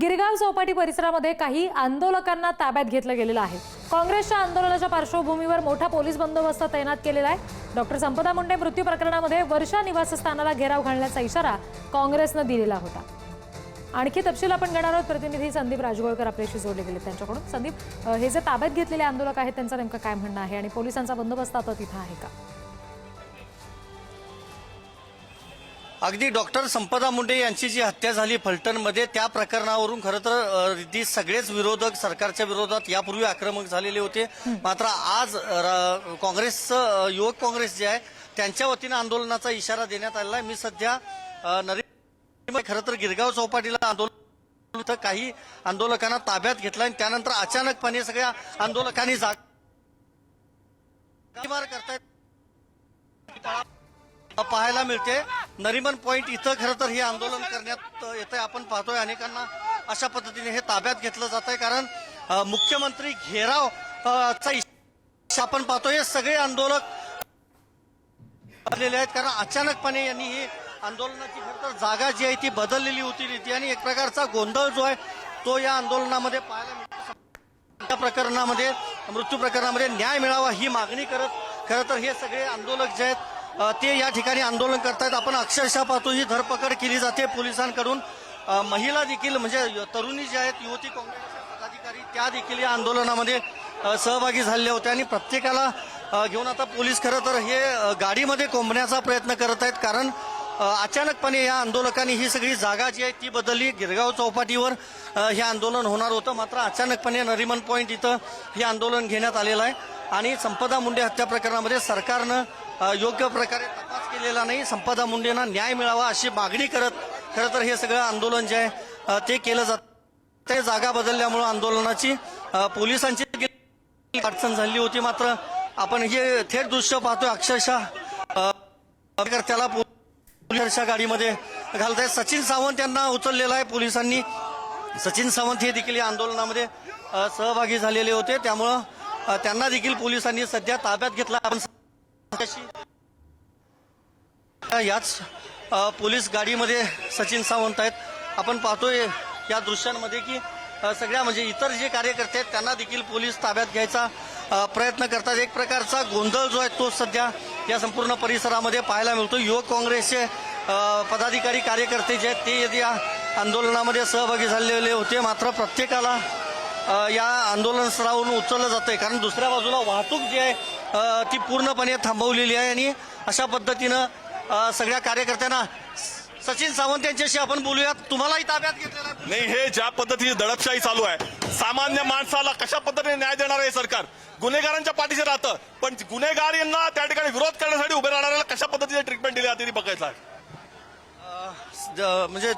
गिरगाव चौपाटी परिसरामध्ये काही आंदोलकांना ताब्यात घेतलं गेलेलं आहे. काँग्रेसच्या आंदोलनाच्या पार्श्वभूमीवर मोठा पोलीस बंदोबस्त तैनात केलेला आहे. डॉक्टर संपदा मुंडे मृत्यू प्रकरणामध्ये वर्षा निवासस्थानाला घेराव घालण्याचा इशारा काँग्रेसनं दिलेला होता. आणखी तपशील आपण घेणार आहोत. प्रतिनिधी संदीप राजगोळकर आपल्याशी जोडले गेले. त्यांच्याकडून संदीप हे जे ताब्यात घेतलेले आंदोलक आहेत त्यांचं नेमकं काय म्हणणं आहे? आणि पोलिसांचा बंदोबस्त आता तिथं आहे का? अगदी डॉक्टर संपदा मुंडे यांची जी हत्या झाली फलटणमध्ये त्या प्रकरणावरून खरं तर अ, रिद्धी सगळेच विरोधक सरकारच्या विरोधात यापूर्वी आक्रमक झालेले होते. मात्र आज काँग्रेसचं युवक काँग्रेस जे आहे त्यांच्या वतीनं आंदोलनाचा इशारा देण्यात आलेला आहे. मी सध्या नरेंद्र खरं तर गिरगाव चौपाटीला आंदोलन इथं काही आंदोलकांना ताब्यात घेतला आणि त्यानंतर अचानकपणे सगळ्या आंदोलकांनी जाग करतायत पाहायला मिळते. नरिमन पॉईंट इथं खरं तर हे आंदोलन करण्यात येतं आहे आपण पाहतोय अनेकांना अशा पद्धतीने हे ताब्यात घेतलं जात आहे कारण मुख्यमंत्री घेराव चा आपण पाहतोय. हे सगळे आंदोलक आलेले आहेत. कारण अचानकपणे यांनी ही आंदोलनाची खरं तर जागा जी आहे ती बदललेली होती रीती. आणि एक प्रकारचा गोंधळ जो आहे तो या आंदोलनामध्ये पाहायला मिळतो. या प्रकरणामध्ये मृत्यू प्रकरणामध्ये न्याय मिळावा ही मागणी करत खरं तर हे सगळे आंदोलक जे आहेत ते या ठिकाणी आंदोलन करतायत. आपण अक्षरशः पाहतो ही धरपकड केली जाते पोलिसांकडून. महिला देखील म्हणजे तरुणी ज्या आहेत युवती काँग्रेसच्या पदाधिकारी त्या देखील या आंदोलनामध्ये सहभागी झालेल्या होत्या. आणि प्रत्येकाला घेऊन आता पोलीस खरं तर हे गाडीमध्ये कोंबण्याचा प्रयत्न करत आहेत. कारण अचानकपणे या आंदोलकांनी ही सगळी जागा जी आहे ती बदलली. गिरगाव चौपाटीवर हे आंदोलन होणार होतं. मात्र अचानकपणे नरिमन पॉईंट इथं हे आंदोलन घेण्यात आलेलं आहे. आणि संपदा मुंडे हत्या प्रकरणामध्ये सरकारनं योग्य प्रकारे तपास केलेला नाही. संपदा मुंडेंना न्याय मिळावा अशी मागणी करत खरं तर हे सगळं आंदोलन जे आहे ते केलं जात ते जागा बदलल्यामुळं आंदोलनाची पोलिसांची अडचण झाली होती. मात्र आपण हे थेट दृश्य पाहतोय. अक्षरशः कार्यकर्त्याला त्याला पोलिसांच्या गाडीमध्ये घालत आहे सचिन सावंत यांना उचललेलं आहे पोलिसांनी. सचिन सावंत हे देखील या आंदोलनामध्ये सहभागी झालेले होते. त्यामुळं त्यांना देखील पोलिसांनी सध्या ताब्यात घेतला आपण याच पोलीस गाडीमध्ये सचिन सावंत आहेत. आपण पाहतोय या दृश्यांमध्ये की सगळ्या म्हणजे इतर जे कार्यकर्ते आहेत त्यांना देखील पोलीस ताब्यात घ्यायचा प्रयत्न करतात. एक प्रकारचा गोंधळ जो आहे तो सध्या या संपूर्ण परिसरामध्ये पाहायला मिळतो. युवक काँग्रेसचे पदाधिकारी कार्यकर्ते जे आहेत ते या आंदोलनामध्ये सहभागी झालेले होते मात्र प्रत्येकाला या आंदोलन स्तरावरून उचललं जातंय. कारण दुसऱ्या बाजूला वाहतूक जी आहे ती पूर्णपणे थांबवलेली आहे आणि अशा पद्धतीनं सगळ्या कार्यकर्त्यांना सचिन सावंत यांच्याशी आपण बोलूयात. तुम्हालाही ताब्यात घेतलेला नाही हे ज्या पद्धतीची दडपशाही चालू आहे सामान्य माणसाला कशा पद्धतीने न्याय देणार आहे सरकार? गुन्हेगारांच्या पाठीशी राहतं पण गुन्हेगार यांना त्या ठिकाणी विरोध करण्यासाठी उभे राहणाऱ्याला कशा पद्धतीने ट्रीटमेंट दिली जाते ती बघायचं आहे. म्हणजे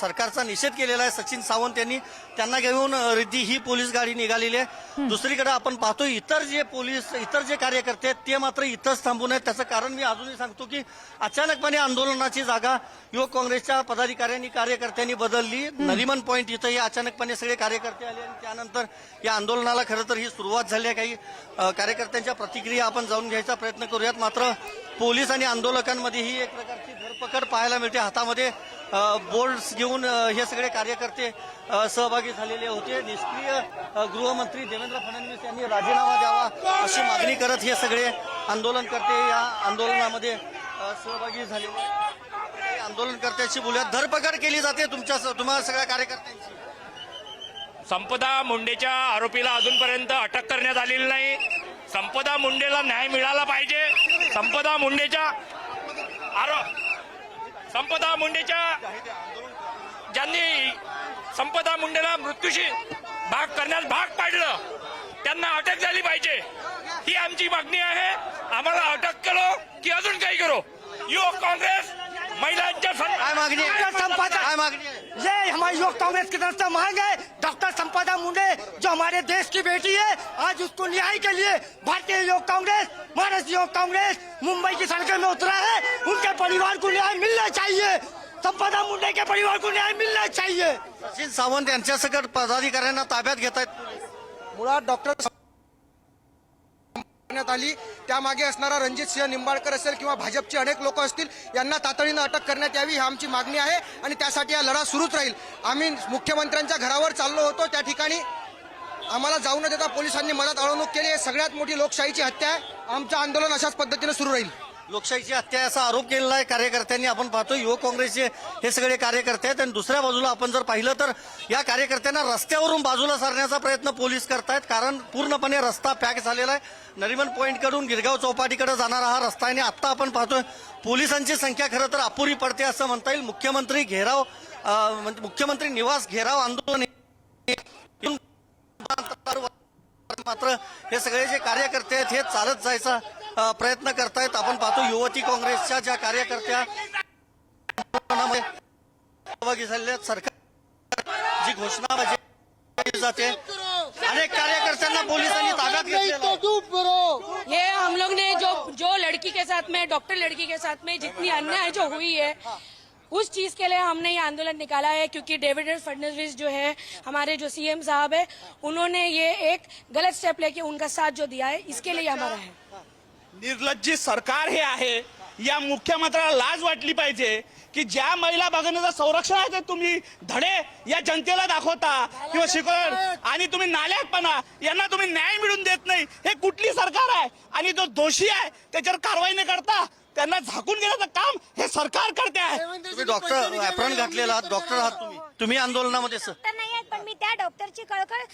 सरकारचा निषेध केलेला आहे सचिन सावंत यांनी. त्यांना घेऊन रिद्धी ही पोलीस गाडी निघालेली आहे. दुसरीकडे आपण पाहतो इतर जे पोलीस इतर जे कार्यकर्ते आहेत ते मात्र इथंच थांबून आहेत. त्याचं कारण मी अजूनही सांगतो की अचानकपणे आंदोलनाची जागा युवक काँग्रेसच्या पदाधिकाऱ्यांनी कार्यकर्त्यांनी बदलली. नरिमन पॉईंट इथं हे अचानकपणे सगळे कार्यकर्ते आले आणि त्यानंतर या आंदोलनाला खरं तर ही सुरुवात झाली आहे. काही कार्यकर्त्यांच्या प्रतिक्रिया आपण जाणून घ्यायचा प्रयत्न करूयात. मात्र पोलीस आणि आंदोलकांमध्ये ही एक प्रकारची पकड पाहायला मिळते. हातामध्ये बोल्ड्स घेऊन हे सगळे कार्यकर्ते सहभागी झालेले होते. निष्क्रिय गृहमंत्री देवेंद्र फडणवीस यांनी राजीनामा द्यावा अशी मागणी करत हे सगळे आंदोलनकर्ते या आंदोलनामध्ये सहभागी झालेले हे आंदोलनकर्त्याची बोलूया धरपकड केली जाते तुमच्या तुम्हाला सगळ्या कार्यकर्त्यांची. संपदा मुंडेच्या आरोपीला अजूनपर्यंत अटक करण्यात आलेली नाही. संपदा मुंडेला न्याय मिळाला पाहिजे. संपदा मुंडेच्या आरोप संपदा मुंडेच्या ज्यांनी संपदा मुंडेला मृत्यूशी भाग करण्यास भाग पाडलं त्यांना अटक झाली पाहिजे. ही आमची मागणी आहे. आम्हाला अटक करो की अजून काही करो. यू काँग्रेस डॉक्टर संपदा ये हमारी युवक कांग्रेस की तरफ़ से मांग है। डॉक्टर संपदा मुंडे जो हमारे देश की बेटी है आज उसको न्याय के लिए भारतीय युवक कांग्रेस महाराष्ट्र युवक कांग्रेस मुंबई की सड़कों में उतरा है। उनके परिवार को न्याय मिलना चाहिए। संपदा मुंडे के परिवार को न्याय मिलना चाहिए। सचिन सावंत यांच्या सकट पदाधिकाऱ्यांना ताब्यात घेत आहेत मुळात डॉक्टर करण्यात आली. त्यामागे असणारा रणजित सिंह निंबाळकर असेल किंवा भाजपचे अनेक लोक असतील यांना तातडीनं अटक करण्यात यावी ही आमची मागणी आहे आणि त्यासाठी हा लढा सुरूच राहील. आम्ही मुख्यमंत्र्यांच्या घरावर चाललो होतो त्या ठिकाणी आम्हाला जाऊ न देता पोलिसांनी मदत अळवणूक केली. आहे सगळ्यात मोठी लोकशाहीची हत्या आहे. आमचं आंदोलन अशाच पद्धतीनं सुरू राहील. लोकशाहीची हत्या असा आरोप केलेला आहे. कार्यकर्त्यांनी आपण पाहतो युवक काँग्रेसचे हे सगळे कार्यकर्ते आहेत. आणि दुसऱ्या बाजूला आपण जर पाहिलं तर या कार्यकर्त्यांना रस्त्यावरून बाजूला सारण्याचा प्रयत्न पोलीस करतायत. कारण पूर्णपणे रस्ता पॅक झालेला आहे. नरिमन पॉईंटकडून गिरगाव चौपाटीकडे जाणारा हा रस्ता आहे. आणि आत्ता आपण पाहतोय पोलिसांची संख्या खरं तर अपुरी पडते असं म्हणता येईल. मुख्यमंत्री घेराव म्हणजे मुख्यमंत्री निवास घेराव आंदोलन मात्र हे सगळे जे कार्यकर्ते आहेत हे चालत जायचा. प्रयत्न करतायत. आपण पाहतो युवती काँग्रेसच्या ज्या कार्यकर्त्या सहभागी झालेल्या सरकार जी केली जाते. अनेक ताब्यात घेतलेलं ये हम लोग ने जो जो लड़की के साथ में, डॉक्टर लड़की के साथ में जितनी अन्याय जो हुई है, उस चीज़ के लिए हमने ये आंदोलन निकाला है क्योंकि डेविड फडणवीस जो है, हमारे जो सीएम साहब है, उन्होंने ये एक गलत स्टेप लेके उनका साथ जो दिया है, इसके लिए हमारा है। निर्लज्जी सरकार हे आहे. या मुख्यमंत्र्याला लाज वाटली पाहिजे की ज्या महिला भगिनीचं संरक्षण आहे ते तुम्ही धडे या जनतेला दाखवता किंवा शिकवण आणि तुम्ही नाल्याकपणा यांना तुम्ही न्याय मिळून देत नाही. हे कुठली सरकार आहे? आणि जो दोषी आहे त्याच्यावर कारवाई न करता त्यांना झाकून घेण्याचं काम हे सरकार करते आहे. तुम्ही डॉक्टर घातलेला आहात डॉक्टर आहात तुम्ही. तुम्ही आंदोलनामध्ये स- डॉक्टर नाही आहेत पण मी त्या डॉक्टरची कळकळ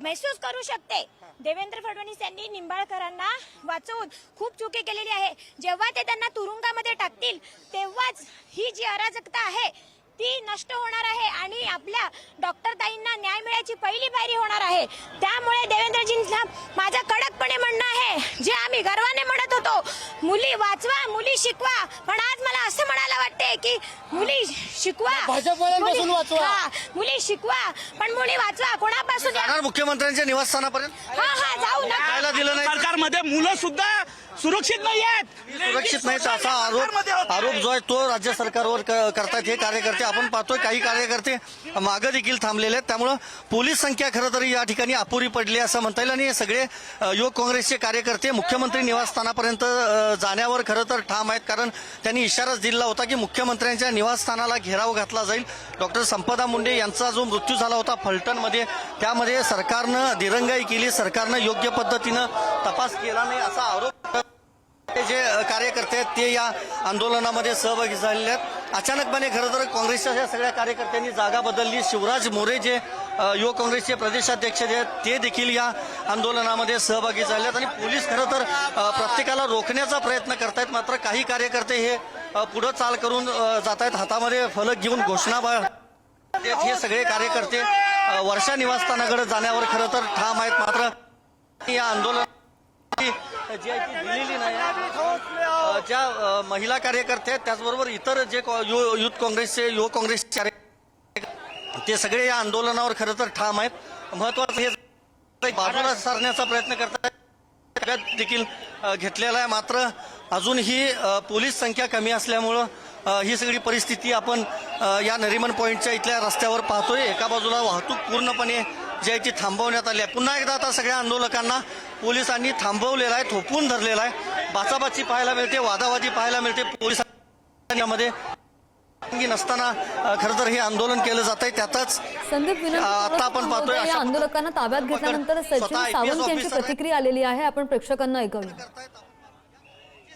महसूस करू शकते. देवेंद्र फडणवीस यांनी निंबाळकरांना वाचवून खूप चुकी केलेली आहे. जेव्हा ते त्यांना तुरुंगामध्ये टाकतील तेव्हाच ही जी अराजकता आहे ती नष्ट होणार आहे आणि आपल्या डॉक्टर ताईंना न्याय मिळायची पहिली पायरी होणार आहे. त्यामुळे देवेंद्रजींना शिकवा. मुली- हा, मुली शिकवा पण मुली वाचवा. कोणापासून जाणार मुख्यमंत्र्यांच्या निवासस्थानापर्यंत? हा हा जाऊ जायला नका दिलं नाही. सरकारमध्ये मुलं सुद्धा सुरक्षित नाही आहेत सुरक्षित नाहीत असा आरोप आरोप जो आहे तो राज्य सरकारवर क- करतायत. हे कार्यकर्ते आपण पाहतोय. काही कार्यकर्ते मागं देखील थांबलेले आहेत. त्यामुळं पोलीस संख्या खरं तर या ठिकाणी अपुरी पडली असं म्हणता येईल. आणि हे सगळे युवक काँग्रेसचे कार्यकर्ते मुख्यमंत्री निवासस्थानापर्यंत जाण्यावर खरं तर ठाम आहेत. कारण त्यांनी इशाराच दिला होता की मुख्यमंत्र्यांच्या निवासस्थानाला घेराव घातला जाईल. डॉक्टर संपदा मुंडे यांचा जो मृत्यू झाला होता फलटणमध्ये त्यामध्ये सरकारनं दिरंगाई केली. सरकारनं योग्य पद्धतीनं तपास केला नाही असा आरोप जे कार्यकर्ते आहेत ते या आंदोलनामध्ये सहभागी झालेले आहेत. अचानकपणे खरं तर काँग्रेसच्या या सगळ्या कार्यकर्त्यांनी जागा बदलली. शिवराज मोरे जे युवक काँग्रेसचे प्रदेशाध्यक्ष जे आहेत ते देखील या आंदोलनामध्ये सहभागी झाले आहेत. आणि पोलीस खरं तर प्रत्येकाला रोखण्याचा प्रयत्न करतायत. मात्र काही कार्यकर्ते हे पुढं चाल करून जात आहेत हातामध्ये फलक घेऊन घोषणा हे सगळे कार्यकर्ते वर्षा निवासस्थानाकडे जाण्यावर खरं तर ठाम आहेत. मात्र या आंदोलन जी आहे ती दिलेली नाही ज्या महिला कार्यकर्ते आहेत त्याचबरोबर इतर जे कॉ- यु- युथ काँग्रेसचे युवक काँग्रेसचे कार्य- ते सगळे या आंदोलनावर खरं तर ठाम आहेत. महत्वाचं हे बाजूला सारण्याचा प्रयत्न करतात देखील घेतलेला आहे. मात्र अजूनही पोलीस संख्या कमी असल्यामुळं ही सगळी परिस्थिती आपण या नरिमन पॉईंटच्या इथल्या रस्त्यावर पाहतोय. एका बाजूला वाहतूक पूर्णपणे जी आहे ती थांबवण्यात आली आहे पुन्हा एकदा आता सगळ्या आंदोलकांना पोलिसांनी थांबवलेला आहे थोपून धरलेला आहे. बाचाबाची पाहायला मिळते वादावादी पाहायला मिळते. पोलिसांमध्ये नसताना खरं तर हे आंदोलन केलं जात आहे त्यातच संदीप आता आपण पाहतोय आंदोलकांना ताब्यात घेतल्यानंतर सचिन सावंत यांची. प्रतिक्रिया आलेली आहे आपण प्रेक्षकांना ऐकवली.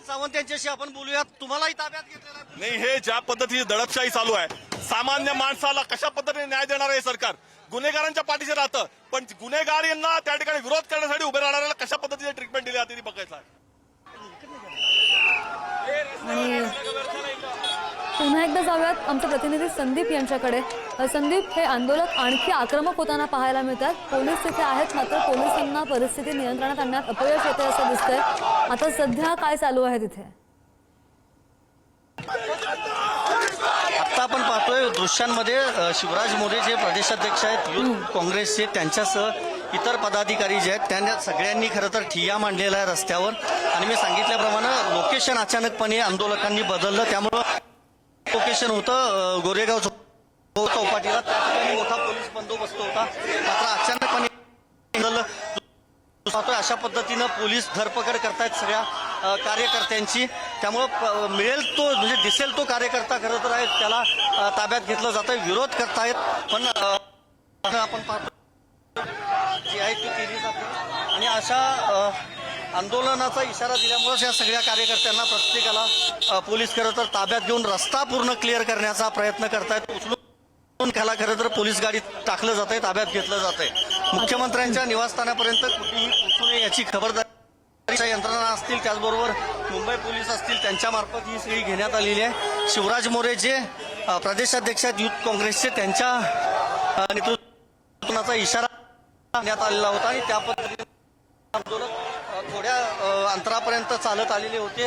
सावंत यांच्याशी आपण बोलूयात. तुम्हालाही ताब्यात घेतलेला नाही हे ज्या पद्धतीची दडपशाही चालू आहे सामान्य माणसाला कशा पद्धतीने न्याय देणार आहे सरकार? गुन्हेगारांच्या पाठीशी राहतं. पण गुन्हेगार यांना त्या ठिकाणी विरोध करण्यासाठी उभे राहणाऱ्याला कशा पद्धतीने ट्रीटमेंट दिली जाते ती बघायचं आहे. पुन्हा एकदा जाऊयात आमचे प्रतिनिधी संदीप यांच्याकडे. संदीप हे आंदोलक आणखी आक्रमक होताना पाहायला मिळतात. पोलीस तिथे आहेत मात्र पोलिसांना परिस्थिती नियंत्रणात आणण्यात अपयश येते असं दिसतंय. आता सध्या काय चालू आहे तिथे? आपण पाहतोय दृश्यांमध्ये शिवराज मोरे जे प्रदेशाध्यक्ष आहेत युथ काँग्रेसचे त्यांच्यासह इतर पदाधिकारी जे आहेत त्यांनी सगळ्यांनी खरं तर ठिय्या मांडलेला आहे रस्त्यावर. आणि मी सांगितल्याप्रमाणे लोकेशन अचानकपणे आंदोलकांनी बदललं. त्यामुळं लोकेशन होतं गोरेगाव चौपाटीला. त्या ठिकाणी मोठा पोलीस बंदोबस्त होता. मात्र अचानकपणे अशा पद्धतीनं पोलीस धरपकड करतायत सगळ्या कार्यकर्त्यांची. त्यामुळं मिळेल तो म्हणजे दिसेल तो कार्यकर्ता खरं तर आहे त्याला ताब्यात घेतलं जातं विरोध करतायत पण आपण पाहतो. जी आहे ती केली जाते. आणि अशा आंदोलनाचा इशारा दिल्यामुळेच या सगळ्या कार्यकर्त्यांना प्रत्येकाला पोलीस खरं तर ताब्यात घेऊन रस्ता पूर्ण क्लिअर करण्याचा प्रयत्न करतायत. उचलून त्याला खरं तर पोलीस गाडीत टाकलं जात आहे ताब्यात घेतलं जात आहे मुख्यमंत्र्यांच्या निवासस्थानापर्यंत कुठेही पोचू नये याची खबरदारी यंत्रणा असतील त्याचबरोबर मुंबई पोलीस असतील त्यांच्या मार्फत ही सगळी घेण्यात आलेली आहे. शिवराज मोरे जे प्रदेशाध्यक्ष आहेत युथ काँग्रेसचे त्यांच्या नेतृत्वाचा इशारा देण्यात आलेला होता आणि त्या पद्धतीने थोड्या अंतरापर्यंत चालत आलेले होते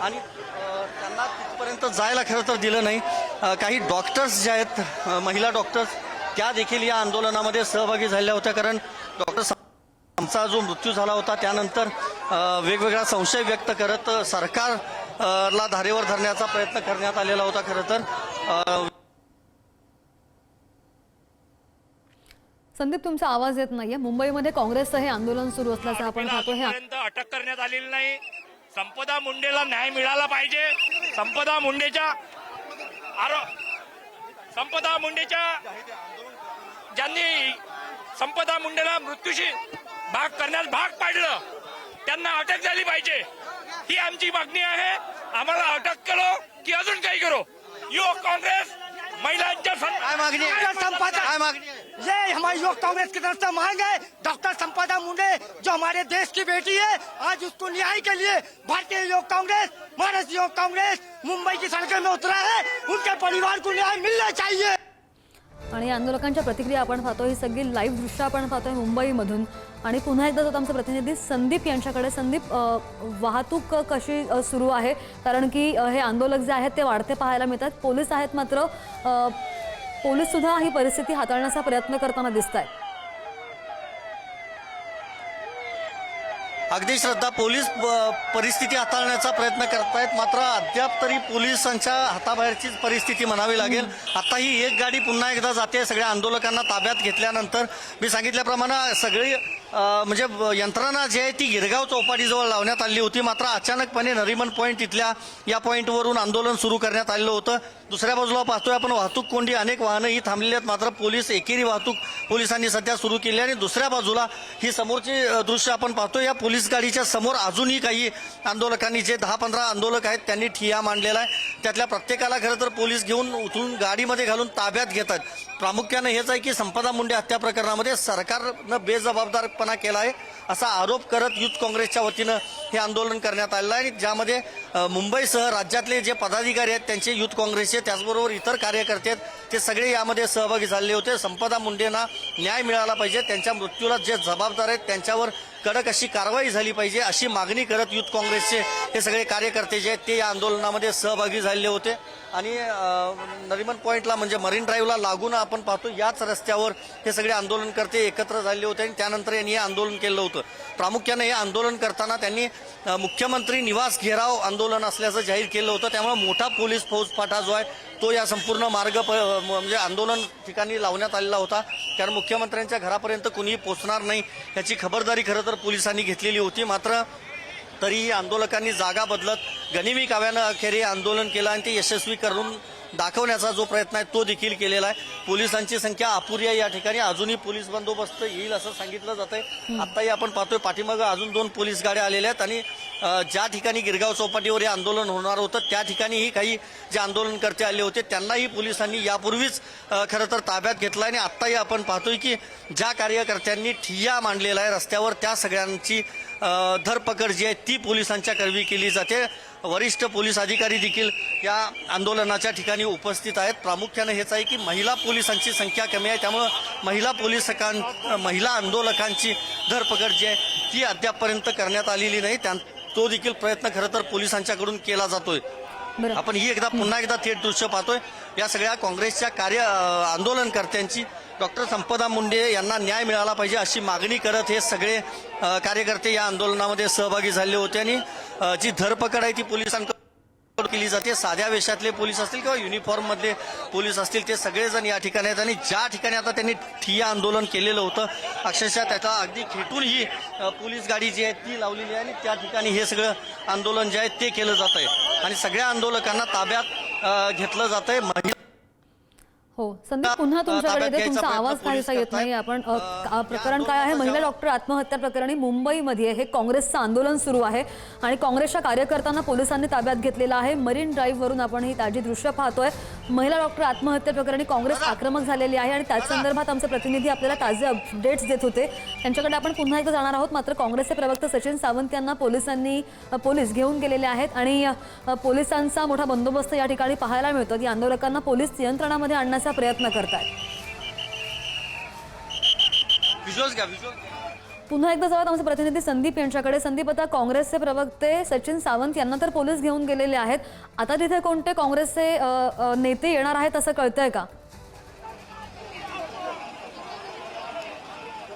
आणि त्यांना तिथपर्यंत जायला खरं तर दिलं नाही. काही डॉक्टर्स जे आहेत महिला डॉक्टर्स त्या देखील या आंदोलनामध्ये सहभागी झाल्या होत्या कारण डॉक्टर आमचा जो मृत्यू झाला होता त्यानंतर वेगवेगळा संशय व्यक्त करत सरकार ला धारेवर धरण्याचा प्रयत्न करण्यात आलेला होता खरं तर. संदीप तुमचा आवाज येत नाहीये. मुंबईमध्ये काँग्रेसचं हे आंदोलन सुरू असल्याचं आपण पाहतो हे. अटक करण्यात आलेली नाही. संपदा मुंडेला न्याय मिळाला पाहिजे. संपदा मुंडेच्या आरो संपदा मुंडेच्या ज्यांनी संपदा मुंडेला मृत्यूशी भाग करण्यास भाग पाडलं. त्यांना अटक झाली पाहिजे. ही आमची मागणी आहे. आम्हाला अटक करो की अजून काही करो. युवक काँग्रेस महिलांच्या आहे? आहे? ये हमारी युवक कांग्रेस की तरफ से मांग है डॉक्टर संपदा मुंडे जो हमारे देश की बेटी है आज उसको न्याय के लिए भारतीय युवक कांग्रेस महाराष्ट्र युवक कांग्रेस मुंबई की सड़कों में उतरा है। उनके परिवार को न्याय मिलना चाहिए। आणि आंदोलकांच्या प्रतिक्रिया आपण पाहतो ही सगळी लाईव्ह दृश्य आपण पाहतोय मुंबईमधून. आणि पुन्हा एकदा जातो आमचे प्रतिनिधी संदीप यांच्याकडे. संदीप वाहतूक कशी सुरू आहे? कारण की हे आंदोलक जे आहेत ते वाढते पाहायला मिळतात. पोलीस आहेत मात्र पोलीससुद्धा ही परिस्थिती हाताळण्याचा प्रयत्न करताना दिसत आहेत अगदी श्रद्धा पोलीस ब- परिस्थिती हाताळण्याचा प्रयत्न करतायत. मात्र अद्याप तरी पोलिसांच्या हाताबाहेरचीच परिस्थिती म्हणावी लागेल. आता ही एक गाडी पुन्हा एकदा जाते. सगळ्या आंदोलकांना ताब्यात घेतल्यानंतर मी सांगितल्याप्रमाणे सगळी म्हणजे यंत्रणा जी आहे ती गिरगाव चौपाटीजवळ लावण्यात आली होती. मात्र अचानकपणे नरिमन पॉईंट इथल्या या पॉईंटवरून आंदोलन सुरू करण्यात आलेलं होतं. दुसऱ्या बाजूला पाहतोय आपण वाहतूक कोंडी अनेक वाहनं ही थांबलेली आहेत. मात्र पोलीस एकेरी वाहतूक पोलिसांनी सध्या सुरू केली आहे. आणि दुसऱ्या बाजूला ही समोरची दृश्य आपण पाहतोय. या पोलीस गाडीच्या समोर अजूनही काही आंदोलकांनी जे दहा पंधरा आंदोलक आहेत त्यांनी ठिया मांडलेला आहे. त्यातल्या प्रत्येकाला खरं तर पोलीस घेऊन उठून गाडीमध्ये घालून ताब्यात घेतात प्रामुख्यानं हेच आहे की संपदा मुंडे हत्या प्रकरणामध्ये सरकारनं बेजबाबदारपणा केला आहे असा आरोप करत युथ काँग्रेसच्या वतीनं हे आंदोलन करण्यात आलेलं आहे. आणि ज्यामध्ये मुंबईसह राज्यातले जे पदाधिकारी आहेत त्यांचे युथ काँग्रेसचे त्याचबरोबर इतर कार्यकर्ते आहेत ते सगळे यामध्ये सहभागी झालेले होते. संपदा मुंडेंना न्याय मिळाला पाहिजे त्यांच्या मृत्यूला जे जबाबदार आहेत त्यांच्यावर कडक अशी कारवाई झाली पाहिजे अशी मागणी करत युथ काँग्रेसचे हे सगळे कार्यकर्ते जे आहेत ते या आंदोलनामध्ये सहभागी झालेले होते. आणि नरिमन पॉईंटला म्हणजे मरीन ड्राईव्हला लागून आपण पाहतो याच रस्त्यावर हे सगळे आंदोलनकर्ते एकत्र झाले होते आणि त्यानंतर यांनी हे आंदोलन केलं होतं. प्रामुख्याने हे आंदोलन करताना त्यांनी मुख्यमंत्री निवास घेराव आंदोलन असल्याचं जाहीर केलं होतं. त्यामुळे मोठा पोलीस फौजफाटा जो आहे तो या संपूर्ण मार्ग प म्हणजे आंदोलन ठिकाणी लावण्यात आलेला होता. कारण मुख्यमंत्र्यांच्या घरापर्यंत कुणीही पोचणार नाही याची खबरदारी खरं तर पोलिसांनी घेतलेली होती. मात्र तरीही आंदोलकांनी जागा बदलत गनिमी काव्यानं अखेर हे आंदोलन केलं आणि ते यशस्वी करून दाखवण्याचा जो प्रयत्न आहे तो देखील केलेला आहे. पोलिसांची संख्या अपुरी आहे या ठिकाणी. अजूनही पोलीस बंदोबस्त येईल असं सांगितलं जात आहे आत्ताही आपण पाहतोय पाठीमागं अजून दोन पोलीस गाड्या आलेल्या आहेत आणि ज्या ठिकाणी गिरगाव चौपाटीवर हे आंदोलन होणार होतं त्या ठिकाणीही काही जे आंदोलनकर्ते आले होते त्यांनाही पोलिसांनी यापूर्वीच खरं तर ताब्यात घेतलं आणि आत्ताही आपण पाहतोय की ज्या कार्यकर्त्यांनी ठिय्या मांडलेला आहे रस्त्यावर त्या सगळ्यांची धरपकड जी आहे ती पोलिसांच्या करवी केली जाते. वरिष्ठ पोलीस अधिकारी देखील या आंदोलनाच्या ठिकाणी उपस्थित आहेत. प्रामुख्यानं हेच आहे की महिला पोलिसांची संख्या कमी आहे. त्यामुळं महिला पोलिसकां महिला आंदोलकांची धरपकड जी आहे ती अद्यापपर्यंत करण्यात आलेली नाही. त्या तो देखील प्रयत्न खरं तर पोलिसांच्याकडून केला जातोय. आपण ही एकदा पुन्हा एकदा थेट दृश्य पाहतोय. या सगळ्या काँग्रेसच्या कार्य आंदोलनकर्त्यांची डॉक्टर संपदा मुंडे यांना न्याय मिळाला पाहिजे अशी मागणी करत हे सगळे कार्यकर्ते या आंदोलनामध्ये सहभागी झाले होते आणि जी धरपकड आहे ती पोलिसांकडून केली जाते. साध्या वेशातले पोलीस असतील किंवा युनिफॉर्ममधले पोलीस असतील ते सगळेजण या ठिकाणी आहेत आणि ज्या ठिकाणी आता त्यांनी ठिया आंदोलन केलेलं होतं अक्षरशः त्याचा अगदी खेटून ही पोलीस गाडी जी आहे ती लावलेली आहे आणि त्या ठिकाणी हे सगळं आंदोलन जे आहे ते केलं जात आहे आणि सगळ्या आंदोलकांना ताब्यात घेतलं जात आहे महिला हो संदीप पुन्हा तुमच्याकडे. तुमचा आवाज काहीसा येत नाही. आपण प्रकरण या काय आहे? महिला डॉक्टर आत्महत्या प्रकरणी मुंबईमध्ये हे काँग्रेसचं आंदोलन सुरू आहे आणि काँग्रेसच्या कार्यकर्त्यांना पोलिसांनी ताब्यात घेतलेलं आहे. मरीन ड्राईव्ह वरून आपण ही ताजी दृश्य पाहतोय. महिला डॉक्टर आत्महत्या प्रकरणी काँग्रेस आक्रमक झालेली आहे आणि त्याच संदर्भात आमचे प्रतिनिधी आपल्याला ताजे अपडेट्स देत होते. त्यांच्याकडे आपण पुन्हा एकदा जाणार आहोत. मात्र काँग्रेसचे प्रवक्ते सचिन सावंत यांना पोलिसांनी पोलीस घेऊन गेलेले आहेत आणि पोलिसांचा मोठा बंदोबस्त या ठिकाणी पाहायला मिळतो. की आंदोलकांना पोलीस नियंत्रणामध्ये आणण्याचा प्रयत्न करतात पुन्हा एकदा जाऊयात आमचे प्रतिनिधी संदीप यांच्याकडे. संदीप आता काँग्रेसचे प्रवक्ते सचिन सावंत यांना तर पोलीस घेऊन गेलेले आहेत. आता तिथे कोणते काँग्रेसचे नेते येणार आहेत असं कळतंय का?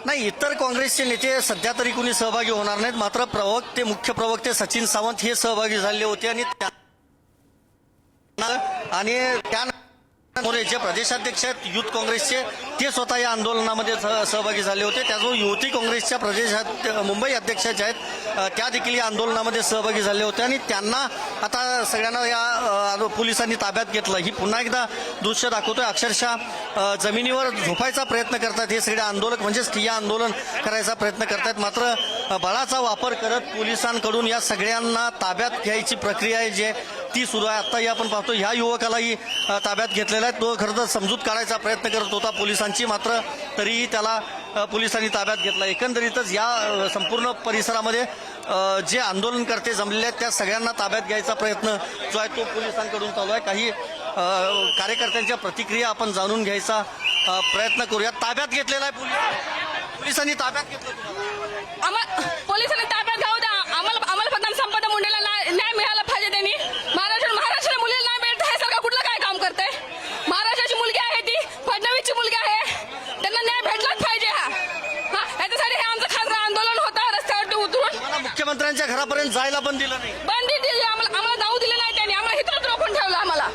नाही इतर काँग्रेसचे नेते सध्या तरी कुणी सहभागी होणार नाहीत. मात्र प्रवक्ते मुख्य प्रवक्ते सचिन सावंत हे सहभागी झाले होते आणि त्या- आणि त्यामुळे जे प्रदेशाध्यक्ष आहेत युथ काँग्रेसचे. ते स्वतः या आंदोलनामध्ये सहभागी झाले होते. त्याचबरोबर युवती काँग्रेसच्या प्रदेशात मुंबई अध्यक्ष ज्या आहेत त्या देखील या आंदोलनामध्ये सहभागी झाले होते. आणि त्यांना आता सगळ्यांना या पोलिसांनी ताब्यात घेतलं. ही पुन्हा एकदा दृश्य दाखवतोय. अक्षरशः जमिनीवर झोपायचा प्रयत्न करतात हे सगळे आंदोलक. म्हणजेच ठिय्या आंदोलन करायचा प्रयत्न करतात. मात्र बळाचा वापर करत पोलिसांकडून या सगळ्यांना ताब्यात घ्यायची प्रक्रिया आहे जे ती सुरू आहे आत्ताही आपण पाहतो ह्या युवकालाही ताब्यात घेतलेला आहे. तो खरं तर समजूत काढायचा प्रयत्न करत होता पोलिसांची मात्र तरीही त्याला पोलिसांनी ताब्यात घेतला. एकंदरीतच या संपूर्ण परिसरामध्ये जे आंदोलनकर्ते जमलेले आहेत त्या सगळ्यांना ताब्यात घ्यायचा प्रयत्न जो आहे तो पोलिसांकडून चालू आहे. काही कार्यकर्त्यांच्या प्रतिक्रिया आपण जाणून घ्यायचा प्रयत्न करूया. ताब्यात घेतलेला आहे पोलीस पोलिसांनी ताब्यात घेतलं आम्हाला पोलिसांनी ताब्यात घ्यावं द्या. आम्हाला आम्हाला फक्त संपदा मुंडेला न्याय मिळाला पाहिजे त्यांनी महाराष्ट्र महाराष्ट्राला मुलीला न्याय मिळत हे सरकार कुठलं काय काम करतंय महाराष्ट्राची मुलगी आहे ती फडणवीसची मुलगी आहे त्यांना न्याय भेटलाच पाहिजे हा हा याच्यासाठी हे आमचं खासदार आंदोलन होतं रस्त्यावरती उतरून मुख्यमंत्र्यांच्या घरापर्यंत जायला पण दिलं नाही. बंदी दिली आम्हाला आम्हाला जाऊ दिलं नाही त्यांनी. आम्हाला इथं रोखून ठेवलं आम्हाला.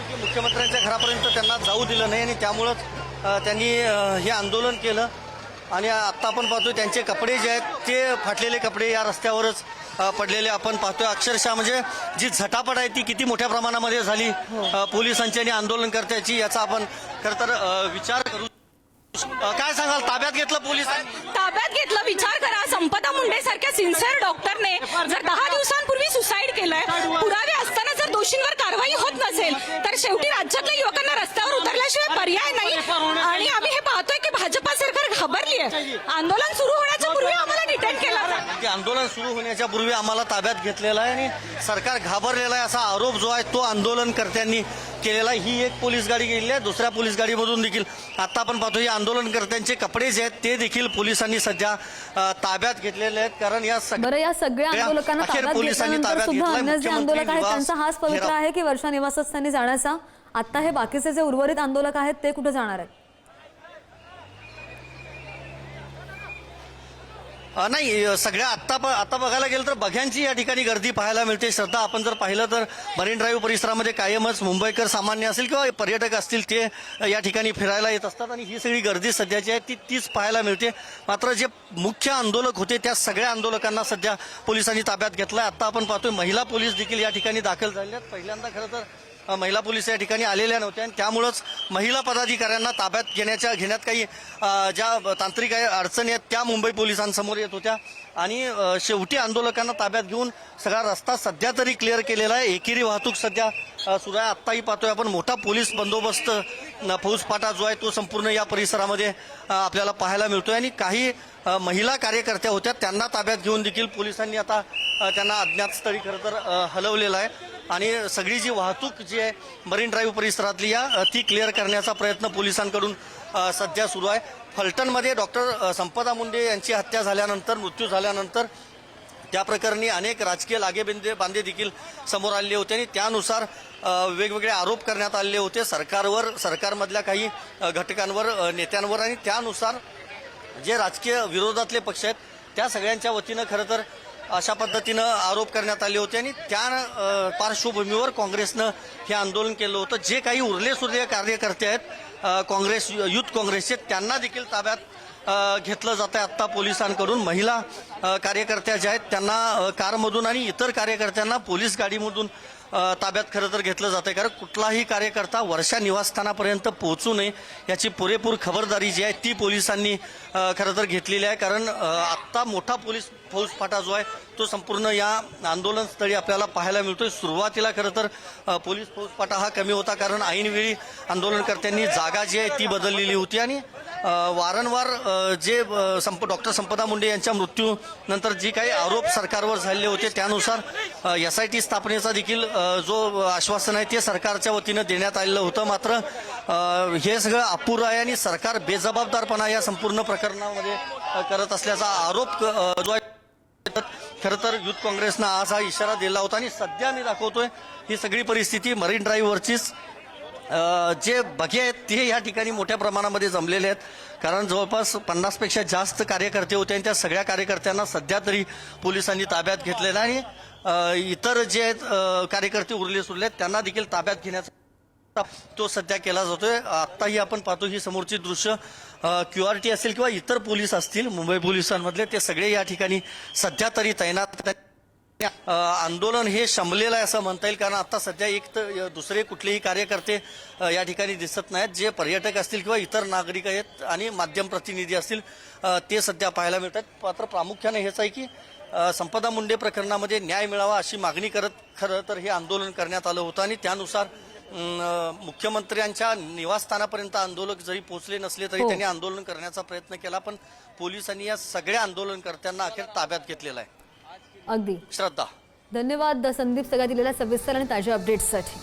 की मुख्यमंत्र्यांच्या घरापर्यंत त्यांना जाऊ दिलं नाही आणि त्यामुळंच त्यांनी हे आंदोलन केलं. आणि आत्ता आपण पाहतोय त्यांचे कपडे जे आहेत ते फाटलेले कपडे या रस्त्यावरच पडलेले आपण पाहतोय. अक्षरशः म्हणजे जी झटापट आहे ती किती मोठ्या प्रमाणामध्ये झाली. अ, पोलिसांची आणि आंदोलनकर्त्याची याचा आपण खरं तर विचार करू काय सांगाल? ताब्यात घेतलं पोलिसांनी? ताब्यात घेतलं. विचार करा. संपदा मुंडे सारख्या सिन्सिअर डॉक्टरने जर दहा दिवसांपूर्वी सुसाईड केलंय पुरावे असताना जर दोषींवर कारवाई होत नसेल तर शेवटी राज्यातल्या युवकांना रस्त्यावर उतरल्याशिवाय पर्याय नाही. आणि आम्ही हे पाहतोय की भाजपा सरकार घाबरली आहे आंदोलन सुरू होण्याच्या पूर्वी आम्हाला डिटेन केलं की आंदोलन सुरू होण्याच्या पूर्वी आम्हाला ताब्यात घेतलेला आहे आणि सरकार घाबरलेला आहे असा आरोप जो आहे तो आंदोलनकर्त्यांनी केलेला आहे. ही एक पोलीस गाडी गेलेली आहे. दुसऱ्या पोलीस गाडीमधून देखील आता आपण पाहतो या आंदोलनकर्त्यांचे कपडे जे आहेत ते देखील पोलिसांनी सध्या ताब्यात घेतलेले आहेत. कारण या सग- बरं या सगळ्या आंदोलकांना आंदोलक आहेत त्यांचा हाच पवित्र. आहे की वर्षा निवासस्थानी जाण्याचा? आता हे बाकीचे जे उर्वरित आंदोलक आहेत ते कुठे जाणार आहेत? नाही सगळ्या आत्ता प- आता बघायला गेलं तर बघ्यांची या ठिकाणी गर्दी पाहायला मिळते. श्रद्धा आपण जर पाहिलं तर मरीन ड्राईव्ह परिसरामध्ये कायमच मुंबईकर सामान्य असेल किंवा पर्यटक असतील ते या ठिकाणी फिरायला येत असतात आणि ही सगळी गर्दी सध्याची आहे ती तीच पाहायला मिळते. मात्र जे मुख्य आंदोलक होते त्या सगळ्या आंदोलकांना सध्या पोलिसांनी ताब्यात घेतलं आहे आत्ता आपण पाहतोय महिला पोलीस देखील या ठिकाणी दाखल झालेल्या आहेत. पहिल्यांदा खरं तर महिला पोलीस या ठिकाणी आलेल्या नव्हत्या आणि त्यामुळंच महिला पदाधिकाऱ्यांना ताब्यात घेण्याच्या घेण्यात काही ज्या तांत्रिक आहे अडचणी आहेत त्या मुंबई पोलिसांसमोर येत होत्या. आणि शेवटी आंदोलकांना ताब्यात घेऊन सगळा रस्ता सध्या तरी क्लिअर केलेला आहे. एकेरी वाहतूक सध्या सुरू आहे. आत्ताही पाहतोय आपण मोठा पोलीस बंदोबस्त फौजफाटा जो आहे तो संपूर्ण या परिसरामध्ये आपल्याला पाहायला मिळतोय. आणि काही महिला कार्यकर्त्या होत्या त्यांना ताब्यात घेऊन देखील पोलिसांनी आता त्यांना अज्ञात स्थळी खरं तर हलवलेलं आहे. आणि सगळी जी वाहतूक जी आहे मरीन ड्राईव्ह परिसरातली या ती क्लिअर करण्याचा प्रयत्न पोलिसांकडून सध्या सुरू आहे. फलटणमध्ये डॉक्टर संपदा मुंडे यांची हत्या झाल्यानंतर मृत्यू झाल्यानंतर त्या प्रकरणी अनेक राजकीय लागेबिंदे बांधे देखील समोर आलेले होते आणि त्यानुसार वेगवेगळे आरोप करण्यात आलेले होते. सरकारवर सरकारमधल्या काही घटकांवर नेत्यांवर आणि त्यानुसार जे राजकीय विरोधातले पक्ष आहेत त्या सगळ्यांच्या वतीनं खरं तर अशा पद्धतीनं आरोप करण्यात आले होते आणि त्या पार्श्वभूमीवर काँग्रेसनं हे आंदोलन केलं होतं. जे काही उरले सुरले कार्यकर्ते आहेत काँग्रेस युथ काँग्रेसचे त्यांना देखील ताब्यात घेतलं जात आहे आत्ता पोलिसांकडून महिला कार्यकर्त्या ज्या आहेत त्यांना कारमधून आणि इतर कार्यकर्त्यांना पोलीस गाडीमधून ताब्यात खरं तर घेतलं जातं कारण कुठलाही कार्यकर्ता वर्षा निवासस्थानापर्यंत पोहोचू नये याची पुरेपूर खबरदारी जी आहे ती पोलिसांनी खरं तर घेतलेली आहे. कारण आत्ता मोठा पोलीस फौजफाटा जो आहे तो संपूर्ण या आंदोलनस्थळी आपल्याला पाहायला मिळतो सुरुवातीला खरं तर पोलीस फौजफाटा हा कमी होता कारण ऐनवेळी आंदोलनकर्त्यांनी जागा जी आहे ती बदललेली होती. आणि वारंवार जे संप डॉक्टर संपदा मुंडे यांच्या मृत्यूनंतर जी काही आरोप सरकारवर झालेले होते त्यानुसार एस आय टी स्थापनेचा देखील जो आश्वासन आहे ते सरकारच्या वतीनं देण्यात आलेलं होतं. मात्र हे सगळं अपुरं आहे आणि सरकार बेजबाबदारपणा या संपूर्ण प्रकरणामध्ये अ, करत असल्याचा आरोप जो आहे खरं तर युथ काँग्रेसनं आज हा इशारा दिला होता आणि सध्या मी दाखवतोय ही सगळी परिस्थिती मरीन ड्राईव्हवरचीच. जे बघे आहेत ते या ठिकाणी मोठ्या प्रमाणामध्ये जमलेले आहेत. कारण जवळपास पन्नासपेक्षा जास्त कार्यकर्ते होते आणि त्या सगळ्या कार्यकर्त्यांना सध्या तरी पोलिसांनी ताब्यात घेतलेलं आणि इतर जे कार्यकर्ते उरले सुरले आहेत त्यांना देखील ताब्यात घेण्याचा तो सध्या केला जातोय. आत्ताही आपण पाहतो ही समोरची दृश्य क्यू आर टी असेल किंवा इतर पोलीस असतील मुंबई पोलिसांमधले ते सगळे या ठिकाणी सध्या तरी तैनात आंदोलन हे शमलेलं आहे असं म्हणता येईल कारण आता सध्या एक तर दुसरे कुठलेही कार्यकर्ते या ठिकाणी दिसत नाहीत. जे पर्यटक असतील किंवा इतर नागरिक आहेत आणि माध्यम प्रतिनिधी असतील ते सध्या पाहायला मिळतात मात्र प्रामुख्याने हेच आहे की संपदा मुंडे प्रकरणामध्ये न्याय मिळावा अशी मागणी करत खरं तर हे आंदोलन करण्यात आलं होतं आणि त्यानुसार मुख्यमंत्र्यांच्या निवासस्थानापर्यंत आंदोलक जरी पोहोचले नसले तरी हो. त्यांनी आंदोलन करण्याचा प्रयत्न केला पण पोलिसांनी या सगळ्या आंदोलनकर्त्यांना अखेर ताब्यात घेतलेला आहे. अगदी. श्रद्धा. धन्यवाद संदीप सगळ्या दिलेल्या सविस्तर आणि ताज्या अपडेट्ससाठी